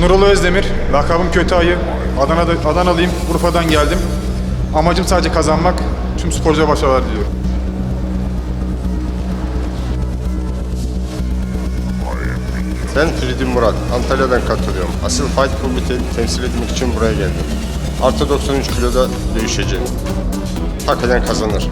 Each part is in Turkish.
Nurullah Özdemir, lakabım Kötü Ayı. Adana'da, Adanalıyım, Urfa'dan geldim. Amacım sadece kazanmak. Tüm sporculara başarılar diliyorum. Ben Firidun Murat, Antalya'dan katılıyorum. Asıl Fight Club'u te- temsil etmek için buraya geldim. Artı 93 kiloda dövüşeceğim. Hak eden kazanır.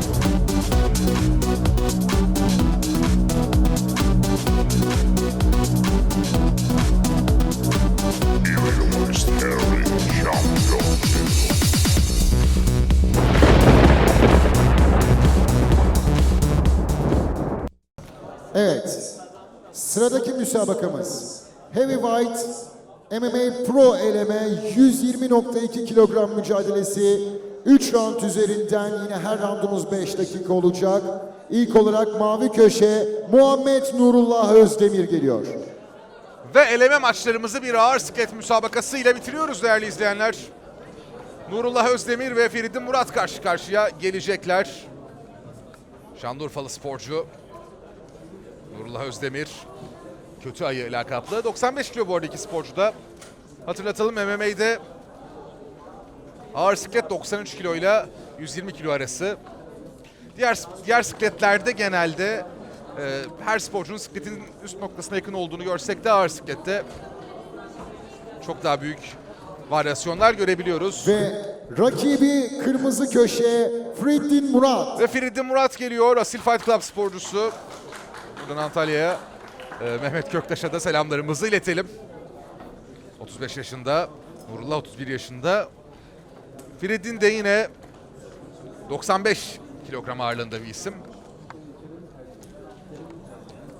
Sıradaki müsabakamız Heavyweight MMA Pro eleme 120.2 kilogram mücadelesi 3 round üzerinden yine her roundumuz 5 dakika olacak. İlk olarak mavi köşe Muhammed Nurullah Özdemir geliyor. Ve eleme maçlarımızı bir ağır siklet müsabakası ile bitiriyoruz değerli izleyenler. Nurullah Özdemir ve Feridun Murat karşı karşıya gelecekler. Şanlıurfalı sporcu Nurullah Özdemir kötü ayı lakaplı. 95 kilo bu arada iki sporcu da. Hatırlatalım MMA'de ağır siklet 93 kilo ile 120 kilo arası. Diğer diğer sikletlerde genelde e, her sporcunun sikletin üst noktasına yakın olduğunu görsek de ağır siklette çok daha büyük varyasyonlar görebiliyoruz. Ve, Ve rakibi kırmızı köşe Friddin Murat. Feridun Murat geliyor, Asil Fight Club sporcusu. Buradan Antalya'ya e, Mehmet Köktaş'a da selamlarımızı iletelim. 35 yaşında, Nurullah 31 yaşında. Feridun de yine 95 kilogram ağırlığında bir isim.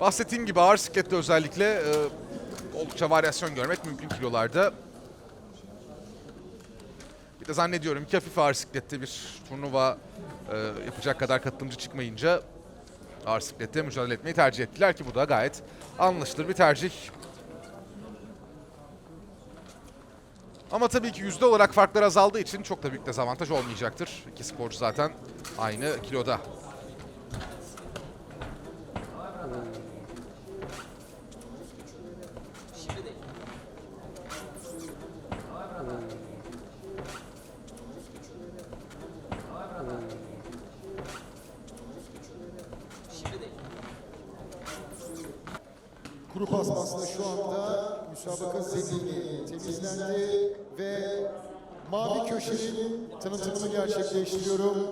Bahsettiğim gibi ağır siklette özellikle e, oldukça varyasyon görmek mümkün kilolarda. Bir de zannediyorum ki hafif ağır siklette bir turnuva e, yapacak kadar katılımcı çıkmayınca ağır siklette mücadele etmeyi tercih ettiler ki bu da gayet anlaşılır bir tercih. Ama tabii ki yüzde olarak farklar azaldığı için çok da büyük dezavantaj olmayacaktır. İki sporcu zaten aynı kiloda. Kuru paspasla şu anda müsabaka zemini temizlendi ve mavi köşenin tanıtımını gerçekleştiriyorum.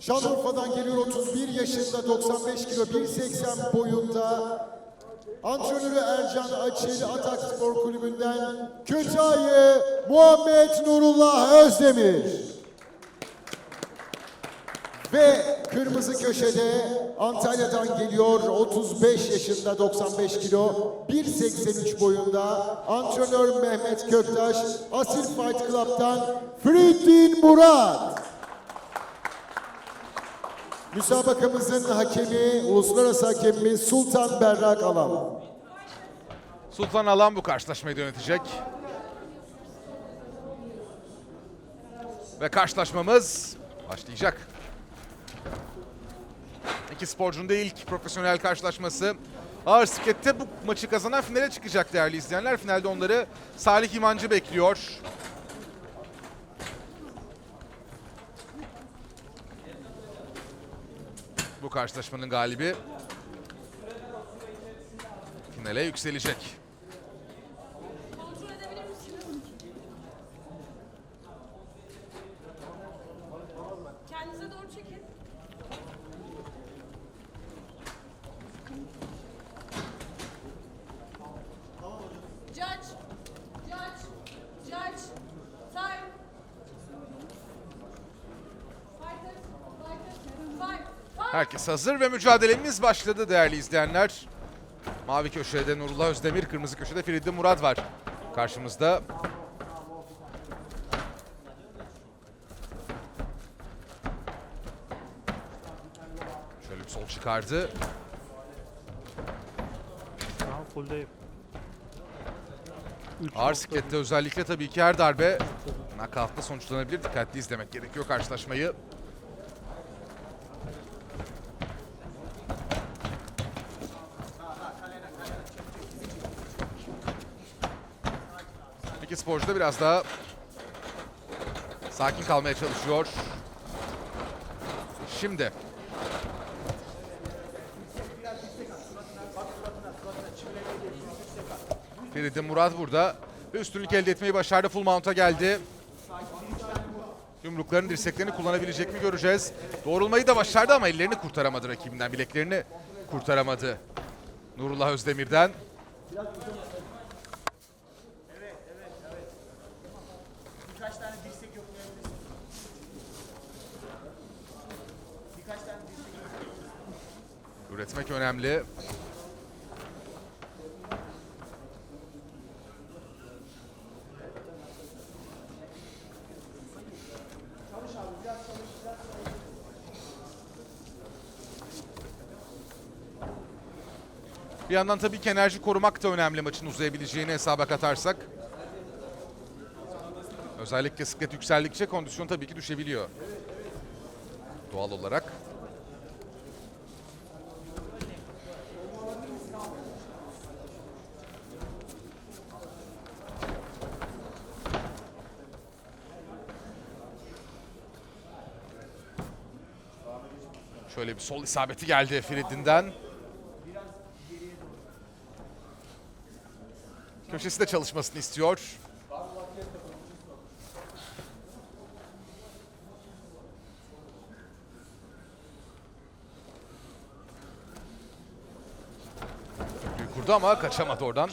Şanlıurfa'dan geliyor 31 yaşında 95 kilo 1.80 boyunda Antrenörü Ercan Açil Atak Spor Kulübü'nden Kötayı Muhammed Nurullah Özdemir. Ve kırmızı köşede Antalya'dan geliyor 35 yaşında 95 kilo 1.83 boyunda antrenör Mehmet Köktaş Asil Fight Club'dan Friddin Murat. Müsabakamızın hakemi, uluslararası hakemimiz Sultan Berrak Alan. Sultan Alan bu karşılaşmayı yönetecek. Ve karşılaşmamız başlayacak. İki sporcunun da ilk profesyonel karşılaşması. Ağır siklette bu maçı kazanan finale çıkacak değerli izleyenler. Finalde onları Salih İmancı bekliyor. Bu karşılaşmanın galibi finale yükselecek. Herkes hazır ve mücadelemiz başladı değerli izleyenler. Mavi köşede Nurullah Özdemir, kırmızı köşede Feridun Murat var karşımızda. Şöyle bir sol çıkardı. Tamam fulldeyim. Ağır siklette özellikle tabii ki her darbe knockout'la sonuçlanabilir. Dikkatli izlemek gerekiyor karşılaşmayı. iki sporcu da biraz daha sakin kalmaya çalışıyor. Şimdi Feridun Murat burada üstünlük elde etmeyi başardı. Full mount'a geldi. Yumrukların dirseklerini kullanabilecek mi göreceğiz. Doğrulmayı da başardı ama ellerini kurtaramadı rakibinden. Bileklerini kurtaramadı. Nurullah Özdemir'den. Üretmek önemli. Bir yandan tabii ki enerji korumak da önemli maçın uzayabileceğini hesaba katarsak. Özellikle siklet yükseldikçe kondisyon tabii ki düşebiliyor. Doğal olarak. Şöyle bir sol isabeti geldi Fridin'den. Köşesi de çalışmasını istiyor. Büyük kurdu ama kaçamadı oradan.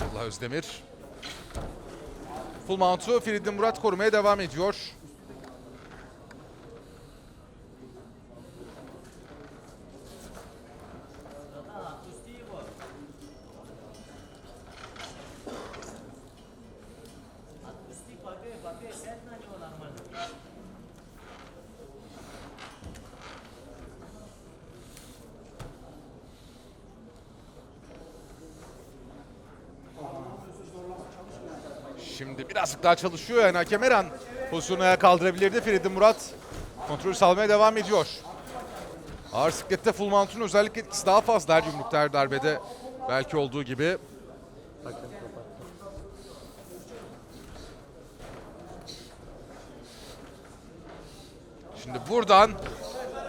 Nurullah Özdemir. Full mount'u Feridun Murat korumaya devam ediyor. Şimdi birazcık daha çalışıyor yani hakem her an pozisyonu ayağa kaldırabilirdi. Feridun Murat kontrolü salmaya devam ediyor. Ağır siklette full mount'un özellik etkisi daha fazla her yumrukta her darbede belki olduğu gibi. Şimdi buradan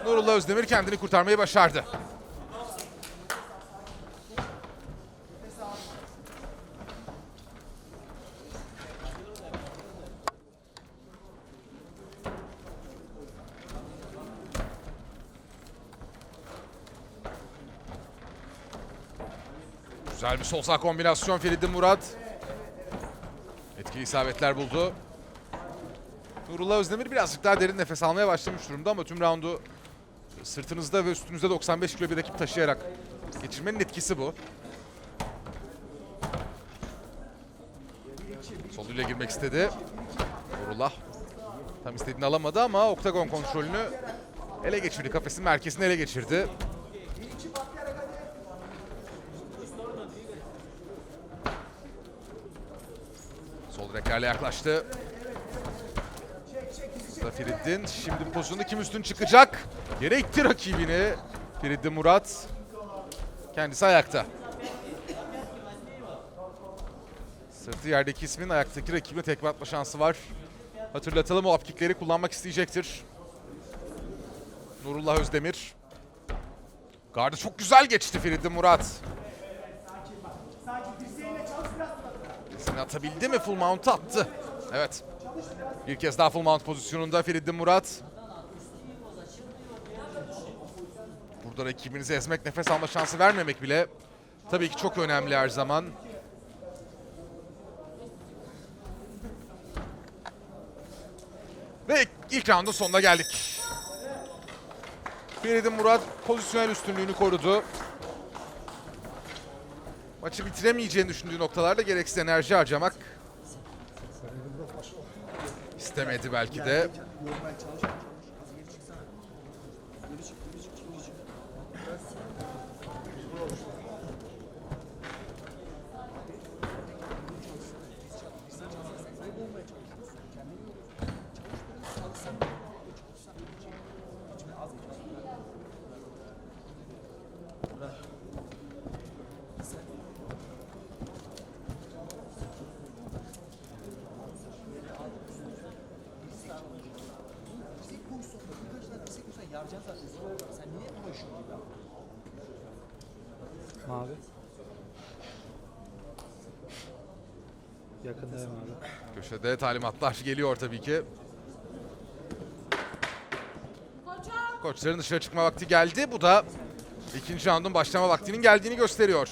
Nurullah Özdemir kendini kurtarmayı başardı. Sol sağ kombinasyon Feridun Murat. Etkili isabetler buldu. Nurullah Özdemir birazcık daha derin nefes almaya başlamış durumda ama tüm roundu sırtınızda ve üstünüzde 95 kilo bir rakip taşıyarak geçirmenin etkisi bu. Soluyla girmek istedi. Nurullah tam istediğini alamadı ama oktagon kontrolünü ele geçirdi. Kafesin merkezini ele geçirdi. Sol rekerle yaklaştı. Usta Firiddin. Şimdi bu pozisyonda kim üstün çıkacak? Yere itti rakibini. Firiddin Murat. Kendisi ayakta. Sırtı yerdeki ismin ayaktaki rakibine tekme atma şansı var. Hatırlatalım o apkikleri kullanmak isteyecektir. Nurullah Özdemir. Gardı çok güzel geçti Firiddin Murat. Seni atabildi mi? Full mount attı. Evet. Bir kez daha full mount pozisyonunda Firiddin Murat. Burada rakibinizi ezmek, nefes alma şansı vermemek bile tabii ki çok önemli her zaman. Ve ilk roundun sonuna geldik. Feridun Murat pozisyonel üstünlüğünü korudu. Maçı bitiremeyeceğini düşündüğü noktalarda gereksiz enerji harcamak istemedi belki de. Mavi. Yakındayım abi. Köşede talimatlar geliyor tabii ki. Koçların dışarı çıkma vakti geldi. Bu da ikinci roundun başlama vaktinin geldiğini gösteriyor.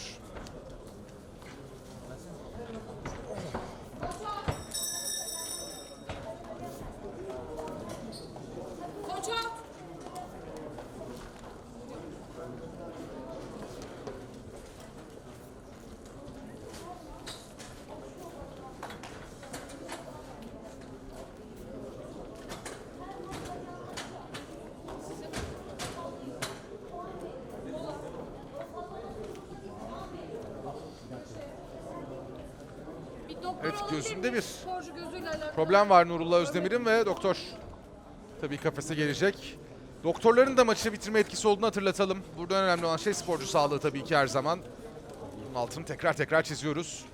Koçum. Bir doktor Evet, gözünde bir. Problem var Nurullah Özdemir'in ve doktor tabii kafese gelecek. Doktorların da maçı bitirme etkisi olduğunu hatırlatalım. Burada önemli olan şey sporcu sağlığı tabii ki her zaman. Bunun altını tekrar tekrar çiziyoruz.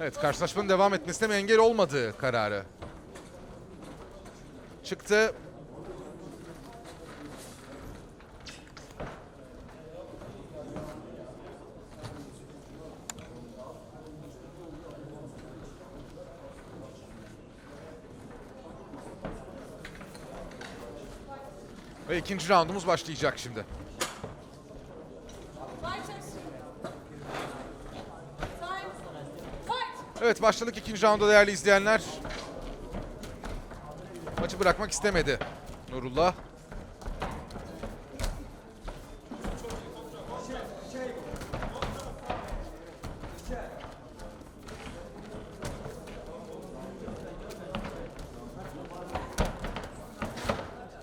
Evet, karşılaşmanın devam etmesine engel olmadığı kararı. Çıktı. Ve ikinci roundumuz başlayacak şimdi. Evet başladık ikinci rounda değerli izleyenler. Maçı bırakmak istemedi Nurullah.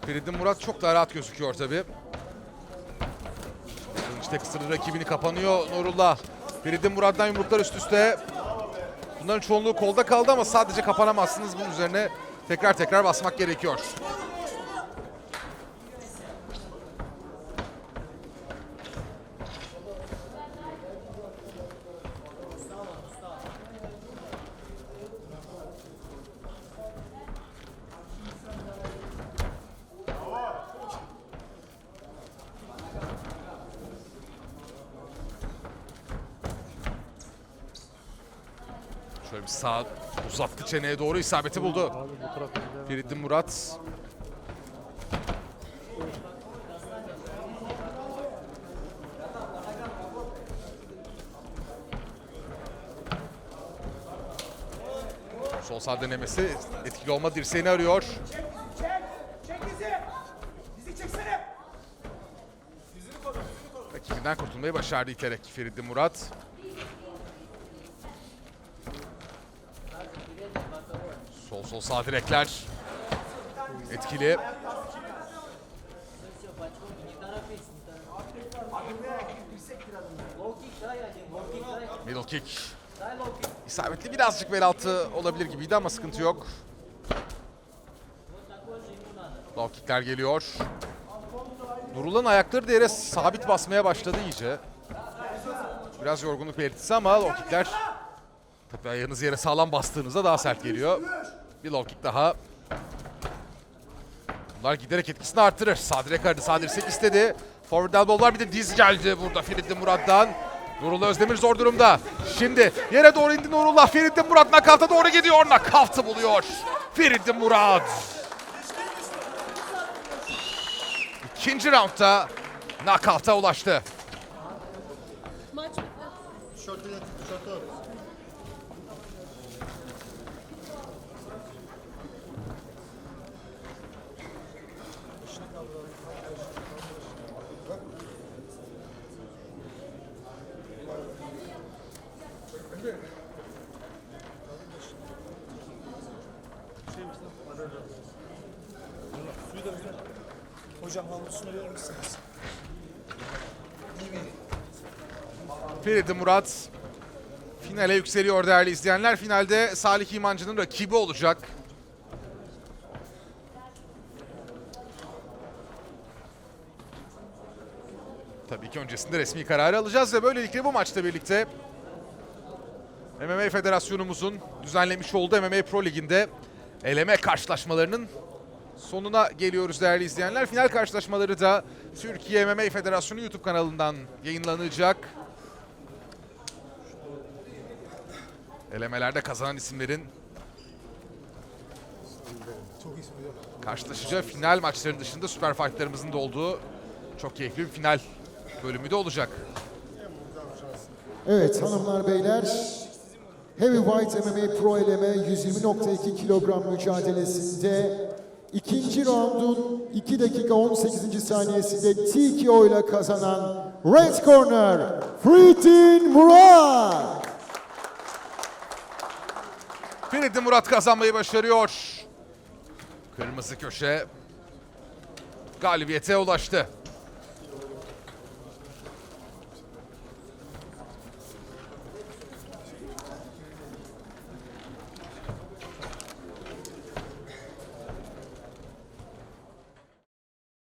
Feridun Murat çok daha rahat gözüküyor tabii. İşte kısırı rakibini kapanıyor Nurullah. Feridun Murat'tan yumruklar üst üste. Bunların çoğunluğu kolda kaldı ama sadece kapanamazsınız. Bunun üzerine tekrar tekrar basmak gerekiyor. Şöyle sağ uzattı çeneye doğru isabeti buldu. Feridun Murat. Sol sağ denemesi etkili olma dirseğini arıyor. Çek, çek bizi. Bizi çeksene. Rakibinden kurtulmayı başardı iterek Feridun Murat. Sol sol sağ direkler. Etkili. Middle kick. İsabetli birazcık bel altı olabilir gibiydi ama sıkıntı yok. Low kickler geliyor. Nurullah'ın ayakları da yere sabit basmaya başladı iyice. Biraz yorgunluk belirtisi ama low kickler tabii ayağınızı yere sağlam bastığınızda daha sert geliyor. Bir low kick daha. Bunlar giderek etkisini artırır. Sağ direk aradı. Sağ dirsek istedi. Forward elbow'lar bir de diz geldi burada Feridun Murat'tan. Nurullah Özdemir zor durumda. Şimdi yere doğru indi Nurullah. Feridun Murat nakavta doğru gidiyor. Nakavtı buluyor. Feridun Murat. İkinci roundda nakavta ulaştı. Maç bitti. Hocam havlusunu verir misiniz? Feridun Murat finale yükseliyor değerli izleyenler. Finalde Salih İmancı'nın rakibi olacak. Tabii ki öncesinde resmi kararı alacağız ve böylelikle bu maçta birlikte MMA Federasyonumuzun düzenlemiş olduğu MMA Pro Ligi'nde eleme karşılaşmalarının sonuna geliyoruz değerli izleyenler. Final karşılaşmaları da Türkiye MMA Federasyonu YouTube kanalından yayınlanacak. Elemelerde kazanan isimlerin karşılaşacağı final maçların dışında süper fightlarımızın da olduğu çok keyifli bir final bölümü de olacak. Evet hanımlar beyler. Heavyweight MMA Pro eleme 120.2 kilogram mücadelesinde ikinci roundun 2 dakika 18. saniyesinde TKO ile kazanan Red Corner Fritin Murat. Feridun Murat kazanmayı başarıyor. Kırmızı köşe galibiyete ulaştı.